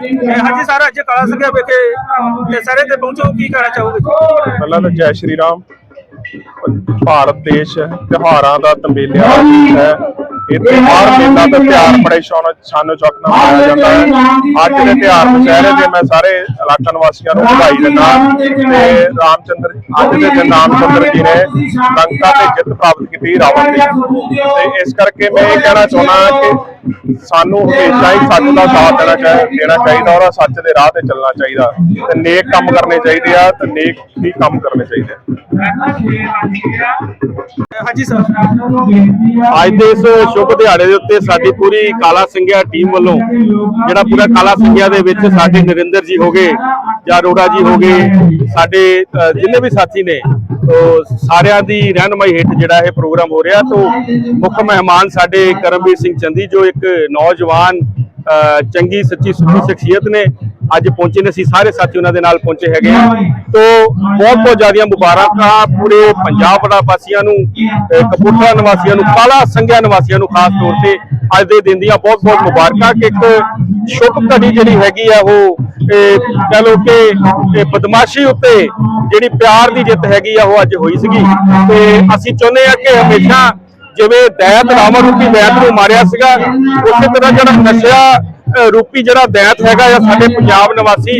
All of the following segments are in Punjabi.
ਤੇ ਹਾਂਜੀ ਸਰ ਅੱਜ ਕਾਲਾ ਸੰਘਿਆ ਵਿਖੇ। ਤੇ ਸਾਰੇ ਤੇ ਪਹੁੰਚੋ ਕੀ ਕਹਿਣਾ ਚਾਹੋਗੇ? ਜੀ ਪਹਿਲਾਂ ਤਾਂ ਜੈ ਸ਼੍ਰੀ ਰਾਮ। ਭਾਰਤ ਦੇਸ਼ ਤਿਉਹਾਰਾਂ ਦਾ ਤੰਬੇਲਿਆ ਹੈ। ਇੱਥੇ ਹਰ ਮੇਲਾ ਦਾ ਤਿਉਹਾਰ ਬੜੇ ਸ਼ੌਨ ਸ਼ਾਨੋ ਚੌਕ ਨਾਲ ਮਨਾਇਆ ਜਾਂਦਾ ਹੈ। ਅੱਜ ਦੇ ਤਿਉਹਾਰ ਦੁਸਹਿਰੇ ਦੇ ਮੈਂ ਸਾਰੇ ਇਲਾਕਾ ਨਿਵਾਸੀਆਂ ਨੂੰ ਵਧਾਈ ਦਿੰਦਾ ਤੇ ਰਾਮਚੰਦਰ ਅੱਜ ਦੇ ਦਿਨ ਰਾਮਚੰਦਰ ਜੀ ਨੇ ਲੰਕਾ ਤੇ ਜਿੱਤ ਪ੍ਰਾਪਤ ਕੀਤੀ ਰਾਵਣ ਦੀ। ਤੇ ਇਸ ਕਰਕੇ ਮੈਂ ਇਹ ਕਹਿਣਾ ਚਾਹੁੰਦਾ ਕਿ ਸਾਨੂੰ ਹਮੇਸ਼ਾ ਹੀ ਸੱਚ ਦਾ ਸਾਥ ਦੇਣਾ ਚਾਹੀਦਾ ਦੇਣਾ ਚਾਹੀਦਾ ਔਰ ਸੱਚ ਦੇ ਰਾਹ ਤੇ ਚੱਲਣਾ ਚਾਹੀਦਾ। ਤੇ ਨੇਕ ਕੰਮ ਕਰਨੇ ਚਾਹੀਦੇ ਆ ਤੇ ਨੇਕ ਹੀ ਕੰਮ ਕਰਨੇ ਚਾਹੀਦੇ ਆ। ਹਾਂਜੀ ਸਰ। ਅੱਜ ਦੇ ਇਸ ਸ਼ੁਭ ਦਿਹਾੜੇ ਦੇ ਉੱਤੇ ਸਾਡੀ ਪੂਰੀ ਕਾਲਾ ਸਿੰਘਿਆ ਟੀਮ ਵੱਲੋਂ ਜਿਹੜਾ ਪੂਰਾ ਕਾਲਾ ਸਿੰਘਿਆ ਦੇ ਵਿੱਚ ਸਾਡੇ ਨਰਿੰਦਰ ਜੀ ਹੋਗੇ ਜਾਂ ਅਰੋੜਾ ਜੀ ਹੋਗੇ ਸਾਡੇ ਜਿੰਨੇ ਵੀ ਸਾਥੀ ਨੇ ਸਾਰਿਆਂ ਦੀ ਰਹਿਨਮਾਈ ਹੇਠ ਜਿਹੜਾ ਇਹ ਪ੍ਰੋਗਰਾਮ ਹੋ ਰਿਹਾ, ਤੋ ਮੁੱਖ ਮਹਿਮਾਨ ਸਾਡੇ ਕਰਮਵੀਰ ਸਿੰਘ ਚੰਦੀ ਜੋ ਇੱਕ ਨੌਜਵਾਨ ਚੰਗੀ, ਸੱਚੀ ਸੁੱਚੀ ਸ਼ਖਸੀਅਤ ਨੇ, ਅੱਜ ਪਹੁੰਚੇ ਨੇ, ਅਸੀਂ ਸਾਰੇ ਸਾਥੀ ਉਹਨਾਂ ਦੇ ਨਾਲ ਪਹੁੰਚੇ ਹੈਗੇ ਆ ਤੋ ਬਹੁਤ ਬਹੁਤ ਜ਼ਿਆਦੀਆਂ ਮੁਬਾਰਕਾਂ ਪੂਰੇ ਪੰਜਾਬ ਦਾ ਵਾਸੀਆਂ ਨੂੰ ਕਪੂਰਥਲਾ ਨਿਵਾਸੀਆਂ ਨੂੰ, ਕਾਲਾ ਸੰਘਿਆ ਨਿਵਾਸੀਆਂ ਨੂੰ ਖਾਸ ਤੌਰ ਤੇ ਅੱਜ ਦੇ ਦਿਨ ਦੀਆਂ ਬਹੁਤ ਬਹੁਤ ਮੁਬਾਰਕਾਂ, ਕਿ ਇੱਕ ਸ਼ੁਭ ਘੜੀ ਜਿਹੜੀ ਹੈਗੀ ਆ ਉਹ ਕਹਿ ਲਓ ਕਿ ਬਦਮਾਸ਼ੀ ਉੱਤੇ ਜਿਹੜੀ ਪਿਆਰ ਦੀ ਜਿੱਤ ਹੈਗੀ ਆ, ਉਹ ਅੱਜ ਹੋਈ ਸੀਗੀ। ਤੇ ਅਸੀਂ ਚਾਹੁੰਦੇ ਆ ਕਿ ਹਮੇਸ਼ਾ ਜਿਵੇਂ ਦੈਤ ਰਾਵਣ ਰੂਪੀ ਦੈਤ ਨੂੰ ਮਾਰਿਆ ਸੀਗਾ, ਉਸੇ ਤਰ੍ਹਾਂ ਜਿਹੜਾ ਨਸ਼ਾ ਰੂਪੀ ਜਿਹੜਾ ਦੈਤ ਹੈਗਾ ਆ ਸਾਡੇ ਪੰਜਾਬ ਨਿਵਾਸੀ,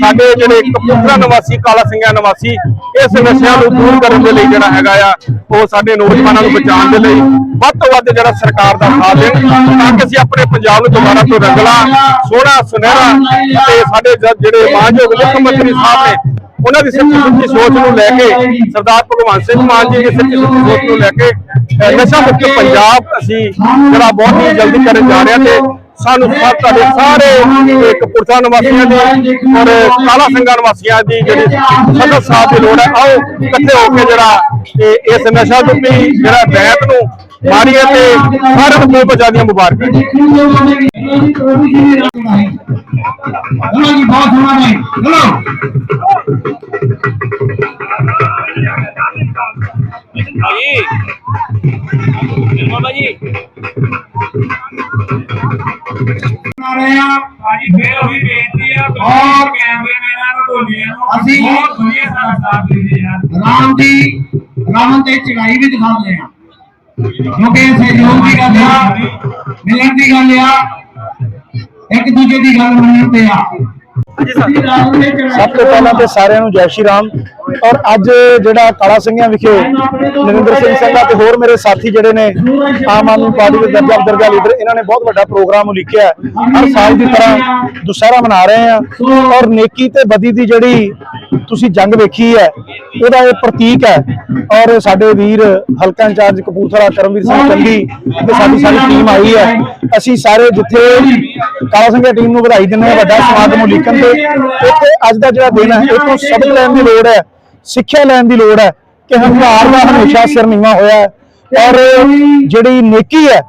ਸਾਡੇ ਜਿਹੜੇ ਕਪੂਰਥਲਾ ਨਿਵਾਸੀ, ਕਾਲਾ ਸਿੰਘਾਂ ਨਿਵਾਸੀ, ਇਸ ਨਸ਼ਿਆਂ ਨੂੰ ਦੂਰ ਕਰਨ ਦੇ ਲਈ ਜਿਹੜਾ ਹੈਗਾ ਆ, ਉਹ ਸਾਡੇ ਨੌਜਵਾਨਾਂ ਨੂੰ ਬਚਾਉਣ ਦੇ ਲਈ ਵੱਧ ਤੋਂ ਵੱਧ ਜਿਹੜਾ ਸਰਕਾਰ ਦਾ ਸਾਥ ਦੇਣ, ਤਾਂ ਕਿ ਅਸੀਂ ਆਪਣੇ ਪੰਜਾਬ ਨੂੰ ਦੁਬਾਰਾ ਤੋਂ ਰੰਗਲਾ, ਸੋਹਣਾ, ਸੁਨਹਿਰਾ ਤੇ ਸਾਡੇ ਜਿਹੜੇ ਮਾਨਯੋਗ ਮੁੱਖ ਮੰਤਰੀ ਸਾਹਿਬ ਨੇ, ਉਹਨਾਂ ਦੀ ਸੱਚੀ ਸੁੱਚੀ ਸੋਚ ਨੂੰ ਲੈ ਕੇ, ਸਰਦਾਰ ਭਗਵੰਤ ਸਿੰਘ ਮਾਨ ਜੀ ਦੀ ਸੱਚੀ ਸੁੱਚੀ ਸੋਚ ਨੂੰ ਲੈ ਕੇ ਨਸ਼ਾ ਮੁਕਤ ਪੰਜਾਬ ਅਸੀਂ ਜਿਹੜਾ ਬਹੁਤ ਹੀ ਜਲਦੀ ਕਰਨ ਜਾ ਰਹੇ ਹਾਂ ਤੇ ਸਾਨੂੰ ਸਾਡੇ ਸਾਰੇ ਇੱਕ ਪੁਰਸ਼ਾਂ ਨਿਵਾਸੀਆਂ ਦੀ ਔਰ ਕਾਲਾ ਸਿੰਘਾਂ ਨਿਵਾਸੀਆਂ ਦੀ ਜਿਹੜੇ ਸਦਾ ਸਾਥ ਦੀ ਲੋੜ ਹੈ। ਆਓ ਇਕੱਠੇ ਹੋ ਕੇ ਜਿਹੜਾ ਇਸ ਨਸ਼ਾ ਤੋਂ ਜਿਹੜਾ ਬੈਤ ਨੂੰ ਮਾਰੀਏ ਤੇ ਸਾਰਿਆਂ ਨੂੰ ਬਚਾ ਦੀਆਂ ਮੁਬਾਰਕਾਂ। ਜੀ। ਜੀ ਬਾਬਾ ਜੀ। ਰਾਮ ਦੀ ਰਾਵਣ ਤੇ ਚੜਾਈ ਵੀ ਦਿਖਾਉਂਦੇ ਆ ਦੀ ਗੱਲ ਆ, ਮਿਲਣ ਦੀ ਗੱਲ ਆ, ਇੱਕ ਦੂਜੇ ਦੀ ਗੱਲ ਮੰਨਣ ਤੇ ਆ। ਸਭ ਤੋਂ ਪਹਿਲਾਂ ਤੇ ਸਾਰਿਆਂ ਨੂੰ ਜੈ ਸ਼੍ਰੀ ਰਾਮ। ਔਰ ਅੱਜ ਜਿਹੜਾ ਕਾਲਾ ਸਿੰਘਾਂ ਵਿਖੇ ਨਰਿੰਦਰ ਸਿੰਘ ਸੰਘਾ ਤੇ ਹੋਰ ਮੇਰੇ ਸਾਥੀ ਜਿਹੜੇ ਨੇ ਆਮ ਆਦਮੀ ਪਾਰਟੀ ਦੇ ਦਰਜਾ ਦਰਜਾ ਲੀਡਰ, ਇਹਨਾਂ ਨੇ ਬਹੁਤ ਵੱਡਾ ਪ੍ਰੋਗਰਾਮ ਉਲੀਕਿਆ ਹਰ ਸਾਲ ਦੀ ਤਰ੍ਹਾਂ ਦੁਸਹਿਰਾ ਮਨਾ ਰਹੇ ਆ ਔਰ ਨੇਕੀ ਤੇ ਬਦੀ ਦੀ ਜਿਹੜੀ ਤੁਸੀਂ ਜੰਗ ਵੇਖੀ ਹੈ, ਉਹਦਾ ਇਹ ਪ੍ਰਤੀਕ ਹੈ। ਔਰ ਸਾਡੇ ਵੀਰ ਹਲਕਾ ਇੰਚਾਰਜ ਕਪੂਰਥਲਾ, ਕਰਮਵੀਰ ਸਿੰਘ ਚੰਦੀ ਤੇ ਸਾਡੀ ਸਾਰੀ ਟੀਮ ਆਈ ਹੈ। ਅਸੀਂ ਸਾਰੇ ਜਿੱਥੇ ਕਾਲਾ ਸਿੰਘਾ ਟੀਮ ਨੂੰ ਵਧਾਈ ਦਿੰਦੇ ਹਾਂ, ਵੱਡਾ ਸਮਾਗਮ ਉਲੀਕਣ ਤੇ। ਇੱਥੇ ਅੱਜ ਦਾ ਜਿਹੜਾ ਦਿਨ ਹੈ ਇਹ ਤੋਂ ਸਬਕ ਲੈਣ ਦੀ ਲੋੜ ਹੈ। ਸਿੱਖਿਆ ਲੈਣ ਦੀ ਲੋੜ ਹੈ ਕਿ ਹੰਕਾਰ ਦਾ ਹਮੇਸ਼ਾ ਸਿਰ ਨੀਵਾਂ ਹੋਇਆ ਹੈ। ਔਰ ਜਿਹੜੀ ਨੇਕੀ ਹੈ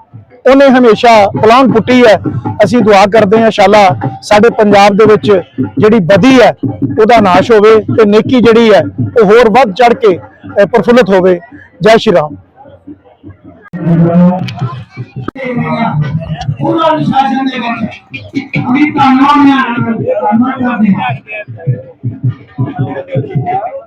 ਉਹਨੇ ਹਮੇਸ਼ਾ ਪਲਾਨ ਪੁੱਟੀ ਹੈ। ਅਸੀਂ ਦੁਆ ਕਰਦੇ ਹਾਂ ਇਨਸ਼ਾਅੱਲਾ ਸਾਡੇ ਪੰਜਾਬ ਦੇ ਵਿੱਚ ਜਿਹੜੀ ਬਦੀ ਹੈ ਉਹਦਾ ਨਾਸ਼ ਹੋਵੇ ਤੇ ਨੇਕੀ ਜਿਹੜੀ ਹੈ ਉਹ ਹੋਰ ਵੱਧ ਚੜ ਕੇ ਅਹ, ਪ੍ਰਫੁੱਲਤ ਹੋਵੇ। ਜੈ ਸ਼੍ਰੀ ਰਾਮ। ਪੂਰਾ ਅਨੁਸ਼ਾਸਨ ਦੇ ਵਿੱਚ ਅਭੀ ਧੰਨਵਾਦ ਕਰਦੇ ਹਾਂ।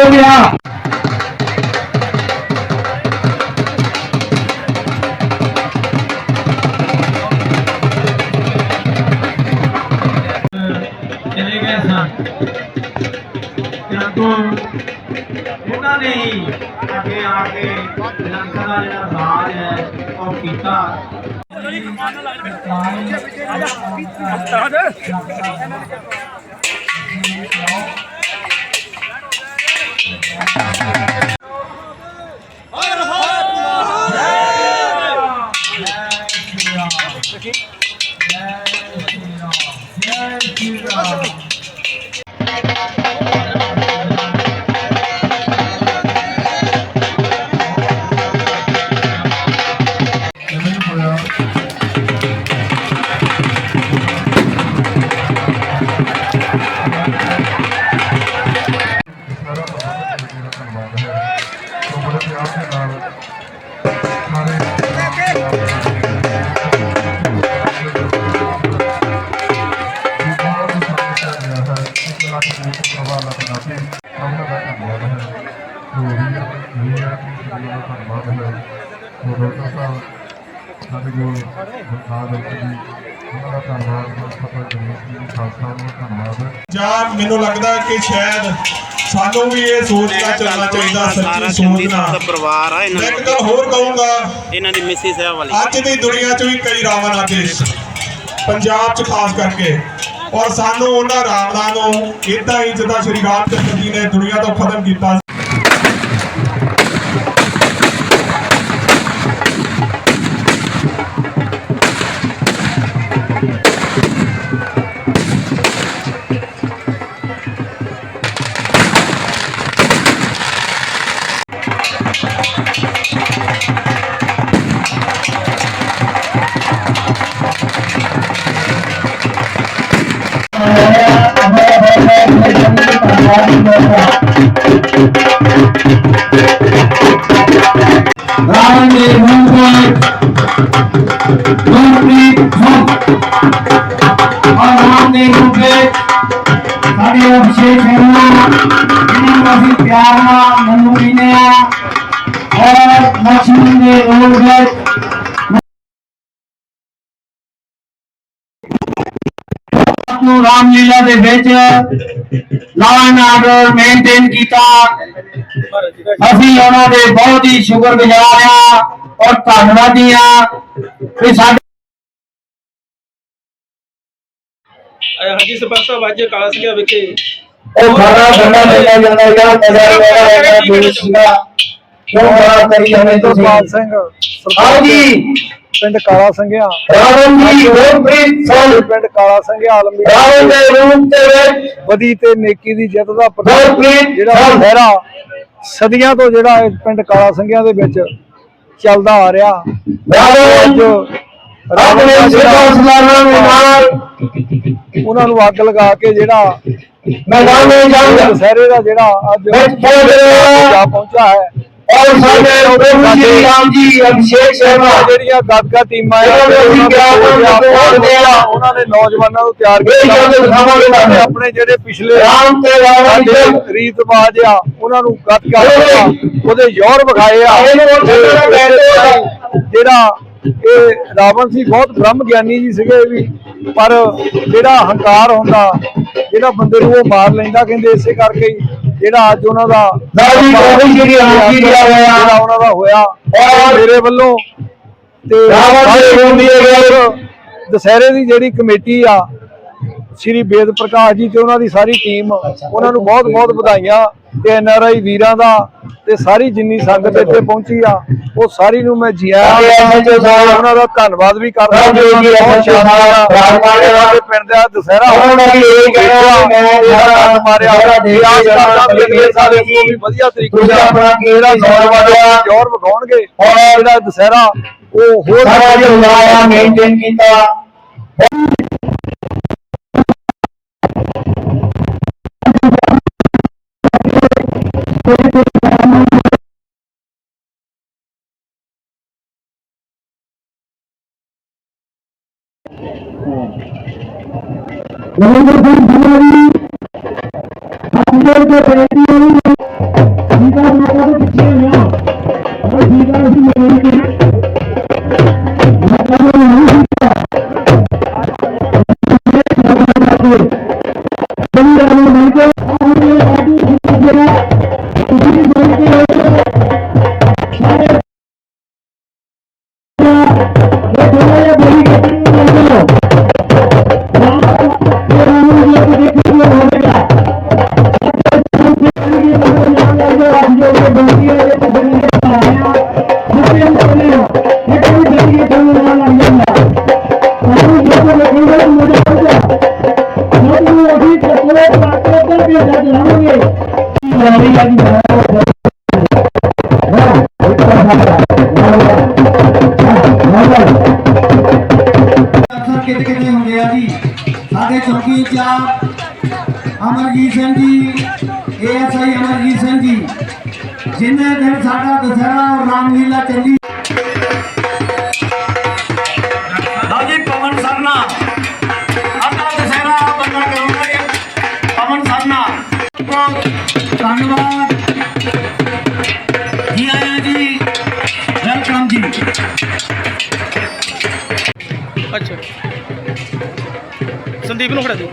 हो गया चले गए तो ਉਹਨਾਂ ਨੇ ਹੀ ਅੱਗੇ ਆ ਕੇ ਲੰਕਾ ਦਾ ਜਿਹੜਾ ਰਾਜ ਹੈ ਉਹ ਕੀਤਾ ਆਜਾ ਆਜਾ ਸਾਰਾ ਸਾਡੇ ਕੋਲ ਬਖਾਦ ਜੀ। ਉਹਨਾਂ ਦਾ ਧੰਨਵਾਦ ਸਫਲ ਜਨਰਲ ਖਾਲਸਾ ਨੂੰ ਧੰਨਵਾਦ। ਜਾਂ ਮੈਨੂੰ ਲੱਗਦਾ ਕਿ ਸ਼ਾਇਦ ਸਾਨੂੰ ਵੀ ਇਹ ਸੋਚਣਾ ਚੱਲਣਾ ਚਾਹੀਦਾ ਸੱਚੀ ਸੋਚਣਾ ਦਾ ਪਰਿਵਾਰ ਆ ਇਹਨਾਂ ਮੈਂ ਇੱਕ ਦਾ ਗੱਲ ਹੋਰ ਕਹੂੰਗਾ ਇਹਨਾਂ ਦੀ ਮਿਸਿਸ ਹੈ ਵਾਲੀ। ਅੱਜ ਦੀ ਦੁਨੀਆ 'ਚ ਵੀ ਕਈ ਰਾਵਣ ਆਦੇ ਪੰਜਾਬ 'ਚ ਖਾਸ ਕਰਕੇ। ਔਰ ਸਾਨੂੰ ਉਹਨਾਂ ਰਾਵਣਾਂ ਨੂੰ ਇਦਾਂ ਹੀ ਜਿੱਦਾਂ ਸ਼੍ਰੀ ਰਾਮ ਚੰਦਰ ਜੀ ਨੇ ਦੁਨੀਆ ਤੋਂ ਖਤਮ ਕੀਤਾ ਰਾਮ ਦੇ ਮੂੰਹ ਗੁਰਪ੍ਰੀਤ ਸਿੰਘ ਔਰ ਰਾਮ ਦੇ ਮੂੰਹ ਸਾਡੇ ਅਭਿਸ਼ੇਕ ਸ਼ਰਮਾ ਇਹਨਾਂ ਨੂੰ ਅਸੀਂ ਪਿਆਰ ਨਾਲ ਮੰਨੂ ਕਹਿੰਦੇ ਔਰ ਲక్ష్ਮੀ ਦੇ ਵਿੱਚ ਨੂੰ ਰਾਮਲੀਲਾ ਦੇ ਵਿੱਚ ਲਾਅ ਐਂਡ ਆਰਡਰ ਮੇਨਟੇਨ ਕੀਤਾ ਅਸੀਂ ਉਹਨਾਂ ਦੇ ਬਹੁਤ ਹੀ ਸ਼ੁਕਰਗੁਜ਼ਾਰ ਆ ਔਰ ਧੰਨਵਾਦੀ ਆ ਕਿ ਸਾਡੇ ਹਾਂਜੀ ਸਰਪੰਚ ਸਾਹਿਬ ਅੱਜ ਕਾਲਾ ਸਿੰਘਾ ਵਿਖੇ ਉਹ ਖਾਣਾ ਬੰਦਾ ਲੈ ਜਾਂਦਾ ਯਾਰ ਲੈਣਾ ਮੇਰਾ ਸੀਗਾ ਕਿਉਂ ਬੜਾ ਕਰੀ ਜਾਂਦੇ ਤੁਸੀਂ ਸੁਖਪਾਲ ਸਿੰਘ ਹਾਂਜੀ ਪਿੰਡ ਕਾਲਾ ਸੰਘਿਆ। ਰਾਵਣ ਜੀ ਗੁਰਪ੍ਰੀਤ ਸਿੰਘ ਪਿੰਡ ਕਾਲਾ ਸੰਘਿਆ ਆਲਮੀ ਰਾਵਣ ਦੇ ਰੂਪ ਦੇ ਵਿੱਚ ਬਦੀ ਤੇ ਨੇਕੀ ਦੀ ਜਿੱਤ ਦਾ ਪ੍ਰਤੀਕ ਜਿਹੜਾ ਲਹਿਰਾ ਸਦੀਆਂ ਤੋਂ ਜਿਹੜਾ ਇਹ ਪਿੰਡ ਕਾਲਾ ਸੰਘਿਆ ਦੇ ਵਿੱਚ ਚੱਲਦਾ ਆ ਰਿਹਾ। ਰਾਵਣ ਦਾ ਦੇ ਨਾਲ ਉਹਨਾਂ ਨੂੰ ਅੱਗ ਲਗਾ ਕੇ ਜਿਹੜਾ ਮੈਦਾਨ ਵਿੱਚ ਜੰਗ ਦਸ਼ਹਿਰੇ ਦਾ ਜਿਹੜਾ ਅੱਜ ਜਾ ਪਹੁੰਚਾ ਹੈ। ਔਰ ਸਾਡੇ ਪ੍ਰਭੂ ਜੀ ਰਾਮ ਜੀ ਅਭਿਸ਼ੇਕ ਸ਼ਰਮਾ ਜਿਹੜੀਆਂ ਗੱਤਕਾ ਟੀਮਾਂ ਆ ਅਸੀਂ। ਉਹਨਾਂ ਨੇ ਨੌਜਵਾਨਾਂ ਨੂੰ ਤਿਆਰ ਕੀਤਾ। ਆਪਣੇ ਜਿਹੜੇ ਪਿਛਲੇ ਰਾਮ ਤੇ ਰਾਵਣ ਦੇ ਰੀਤ ਰਿਵਾਜ ਆ ਉਹਨਾਂ ਨੂੰ ਗੱਤਕਾ ਉਹਦੇ ਯੌਰ ਵਿਖਾਏ ਆ। ਜਿਹੜਾ ਇਹ ਰਾਵਣ ਸੀ ਬਹੁਤ ਬ੍ਰਹਮ ਗਿਆਨੀ ਜੀ ਸੀਗੇ ਵੀ ਪਰ ਜਿਹੜਾ ਹੰਕਾਰ ਹੁੰਦਾ ਜਿਹੜਾ ਬੰਦੇ ਨੂੰ ਉਹ ਮਾਰ ਲੈਂਦਾ ਕਹਿੰਦੇ ਇਸੇ ਕਰਕੇ ਹੀ ਜਿਹੜਾ ਅੱਜ ਉਹਨਾਂ ਦਾ। ਜਿਹੜਾ ਉਹਨਾਂ ਦਾ ਹੋਇਆ ਮੇਰੇ ਵੱਲੋਂ ਤੇ ਦੁਸਹਿਰੇ ਦੀ ਜਿਹੜੀ ਕਮੇਟੀ ਆ ਸ਼੍ਰੀ ਵੇਦ ਪ੍ਰਕਾਸ਼ ਜੀ ਤੇ ਉਹਨਾਂ ਦੀ ਸਾਰੀ ਟੀਮ ਉਹਨਾਂ ਨੂੰ ਬਹੁਤ ਬਹੁਤ ਵਧਾਈਆਂ ਤੇ ਐਨ ਆਰ ਆਈ ਵੀਰਾਂ ਦਾ ਤੇ ਸਾਰੀ ਜਿੰਨੀ ਸੰਗਤ ਇੱਥੇ ਪਹੁੰਚੀ ਆ ਉਹ ਸਾਰੀ ਨੂੰ ਮੈਂ ਜੀ ਆਇਆਂ ਉਹਨਾਂ ਦਾ ਧੰਨਵਾਦ ਵੀ ਕਰਦਾ ਬਹੁਤ ਰਾਜਪਾਲ ਦੇ ਪਿੰਡ ਦਾ ਦੁਸਹਿਰਾ ਵੀ ਇਹ ਕਹਿਣਾ ਮੈਂ ਮਾਰਿਆ। ਆਸ ਵੀ ਵਧੀਆ ਤਰੀਕੇ ਨਾਲ ਆਪਣਾ ਨੌਜਵਾਨ। ਜੋਰ ਵਿਖਾਉਣਗੇ। ਔਰ ਜਿਹੜਾ ਦੁਸਹਿਰਾ ਉਹ ਹੋਰ ਮੇਨਟੇਨ ਕੀਤਾ। ਕਿਤੇ ਕਿਤੇ ਹੁੰਦੇ ਆ ਜੀ। ਸਾਡੇ ਚੌਕੀ ਇੰਚਾਰਜ ਅਮਰਜੀਤ ਸਿੰਘ ਜੀ ਏਐਸਆਈ ਅਮਰਜੀਤ ਸਿੰਘ ਜੀ ਜਿਨ੍ਹਾਂ ਦਿਨ ਸਾਡਾ ਦਸਹਿਰਾ ਔਰ ਰਾਮਲੀਲਾ ਚੱਲੀ। ਲਓ ਪਵਨ ਸਰਨਾ। ਆਪਣਾ ਦਸਹਿਰਾ ਬੰਦਾ ਕਰੂੰਗਾ ਪਵਨ ਸਰਨਾ। ਬਹੁਤ ਧੰਨਵਾਦ। ਸੰਦੀਪ ਨੂੰ ਖੜਾ ਦੇ